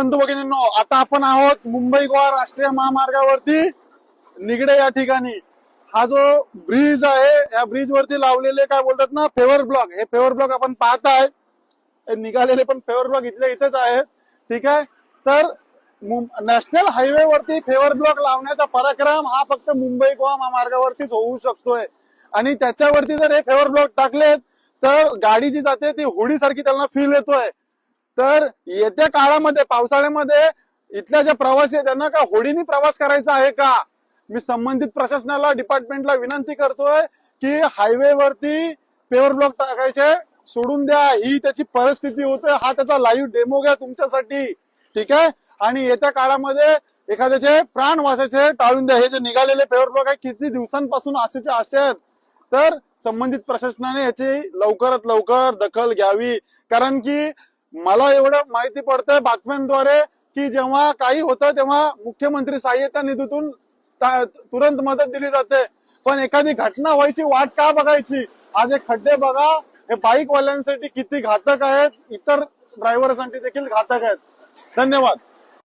बंधू भगिनींनो आता आपण आहोत मुंबई गोवा राष्ट्रीय महामार्गावरती. निगडे या ठिकाणी. हा जो ब्रिज आहे या ब्रिज वरती लावलेले काय बोलतात ना फेवर ब्लॉक. हे फेवर ब्लॉक आपण पाहत आहे निघालेले पण फेवर ब्लॉक इथल्या इथेच आहे ठीक आहे? तर नॅशनल हायवे वरती फेवर ब्लॉक लावण्याचा पराक्रम हा फक्त मुंबई गोवा महामार्गावरतीच होऊ शकतोय. आणि त्याच्यावरती जर हे फेवर ब्लॉक टाकलेत तर गाडी जी जाते ती होडीसारखी त्यांना फील येतोय. तर येत्या काळामध्ये पावसाळ्यामध्ये इथल्या ज्या प्रवासी आहेत त्यांना का होडीने प्रवास करायचा आहे का? मी संबंधित प्रशासनाला डिपार्टमेंटला विनंती करतोय की हायवे वरती पेवर ब्लॉक टाकायचे सोडून द्या. ही त्याची परिस्थिती होते हा त्याचा लाईव्ह डेमो घ्या तुमच्यासाठी. ठीक आहे? आणि येत्या काळामध्ये एखाद्याचे प्राण वाचायचे टाळून द्या. हे जे निघालेले पेवर ब्लॉक आहे किती दिवसांपासून असेचे असेल? तर संबंधित प्रशासनाने याची लवकरात लवकर दखल घ्यावी. कारण की मला एवढं माहिती पडतंय बातम्यांद्वारे की जेव्हा काही होतं तेव्हा मुख्यमंत्री सहाय्यता निधीतून तुरंत मदत दिली जाते. पण एखादी घटना व्हायची वाट का बघायची? आज हे खड्डे बघा. हे बाईक वाल्यांसाठी किती घातक आहेत. इतर ड्रायव्हरसाठी देखील घातक आहेत. धन्यवाद.